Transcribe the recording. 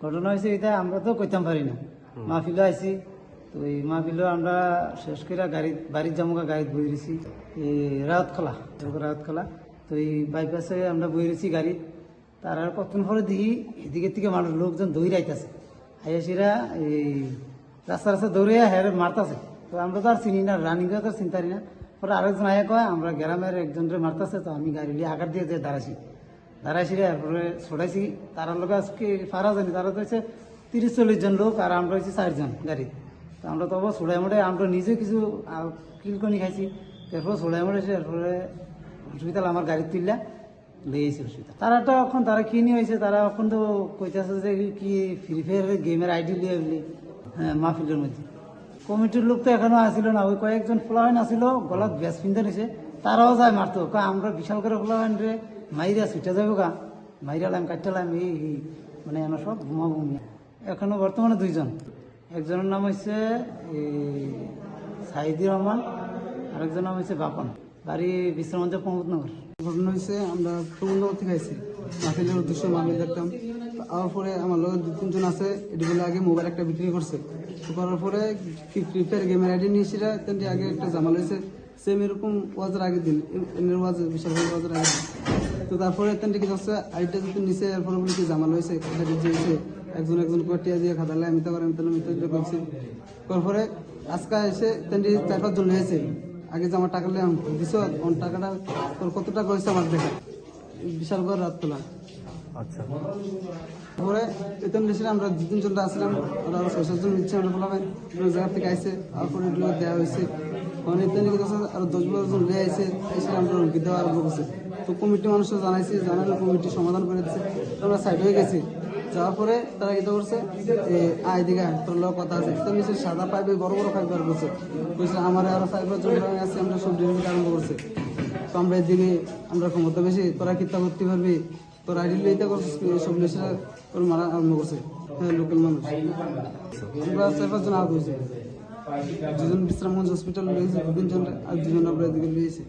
ঘটনা হয়েছে এটা আমরা তো কইতাম পারি না। মাহফিলে আইছি। তো এই মা মাহফিলে আমরা শেষ করে গাড়ি বাড়ির জামুকা গাড়ি বই রয়েছি। এই রাউত খোলা রাউত খোলা তো এই বাইপাসে আমরা বই রয়েছি গাড়ি তার আর কতক্ষণ পরে দেখি এদিকে থেকে মানুষ লোকজন দৌড়ে আইতাছে। আইয়াসিরা এই রাস্তা রাস্তা দৌড়ে হ্যাঁ মারতাছে। তো আমরা তো আর চিনি না রানিং তো আর চিন্তা না। পরে আরেকজন আয়া কয়, আমরা গ্রামের একজনরে মারতাছে, তো আমি গাড়ি নিয়ে আঘাত দিয়ে দিয়ে দাঁড়াইছি। দাঁড়াইছি রে এরপরে ছড়াইছি। তারা লোক আজকে ফারা জানি তারা তো হচ্ছে তিরিশ চল্লিশ জন লোক, আর আমরা হচ্ছে চারজন গাড়ি আমরা তো আবার ছড়াই মোড়ে আমরা নিজে কিছু কিলকনি খাইছি। এরপর ছড়াই মোড়েছে এরপরে হসপিটাল আমার গাড়ি তুললা লেগেছে হসপিটাল। তারা তো এখন, তারা কি নিয়ে হয়েছে, তারা এখন তো কইতেছে যে কি ফ্রি ফায়ার গেমের আইডি লিয়ে বলি হ্যাঁ মাহফিলের মধ্যে। কমিটির লোক তো এখনও আসিল না, ওই কয়েকজন ফ্লাওয়াইন আসিল, গলাত ব্যাস পিন্ধে নিছে। তারাও যায় মারতো কয়, আমরা বিশাল করে ফ্লাওয়াইন রে, মাইরা ছুটে যাব গা মাইরালাম কাটলাম এই মানে এনে সব ঘুমা ঘুমি এখনও বর্তমানে দুইজন। একজনের নাম হচ্ছে সাইদি রহমান, আরেকজনের নাম হচ্ছে বাপন। বাড়ি বিশ্রামঞ্চ প্রমোদনগর। ঘটনা হয়েছে আমরা প্রবন্ধ থেকে আইছি মাহফিলের উদ্দেশ্য মাহফিল দেখতাম। আওয়ার পরে আমার লোক দু তিনজন আছে, এটি বলে আগে মোবাইল একটা বিক্রি করছে। করার পরে ফ্রি ফায়ার গেমের আইডি নিয়ে তেমনি আগে একটা জামাল হয়েছে সেম এরকম ওয়াজের আগের দিন এমনি ওয়াজ, বিশাল ওয়াজের আগের দিন। তো তারপরে তেমনি কি হচ্ছে আইডিটা যদি নিচে এরপরে বলে কি জামাল হয়েছে কথা হয়েছে একজন একজন করে টিয়া দিয়ে খাতালে আমি তো করে আমি তাহলে মিথ্যা করছি। করার পরে আজকে এসে তেমনি চার পাঁচজন হয়েছে আগে যে আমার টাকা দিছ ওর টাকাটা তোর কত টাকা হয়েছে আমার দেখা। বিশাল বড় রাত তোলা আচ্ছা। তারপরে দেশে আমরা দু তিনজন আসলাম ওরা আরও ছয় সাতজন নিচ্ছে আমরা বললাম ওই জায়গা থেকে আইসে তারপরে এগুলো দেওয়া হয়েছে। মানে দশ আরও দশ বারো জন লিয়ে আইসে এসে আমরা রুগী দেওয়া আরম্ভ করছে। তো কমিটি মানুষও জানাইছি জানালে কমিটি সমাধান করে দিচ্ছে আমরা সাইড হয়ে গেছি। যাওয়ার পরে তারা এটা করছে যে আয় দিঘা তোর লোক কথা আছে। তো নিচে সাদা পাইপে বড় বড় পাইপ বার করছে বলছে আমার আরও ফাইবার জন আছে, আমরা সব ডিলিভারি আরম্ভ করছে তো আমরা এদিকে আমরা ক্ষমতা বেশি, তোরা কিতা করতে পারবি? তোর আইডি লইতে করছিস সব লিস্টে তোর মারা আরম্ভ করছে। হ্যাঁ লোকাল মানুষ। আমরা চার পাঁচজন আহত হয়েছে। দুজন বিশ্রামগঞ্জ হসপিটাল লইয়েছে তিনজন আর দুজন আমরা এদিকে লইয়েছি।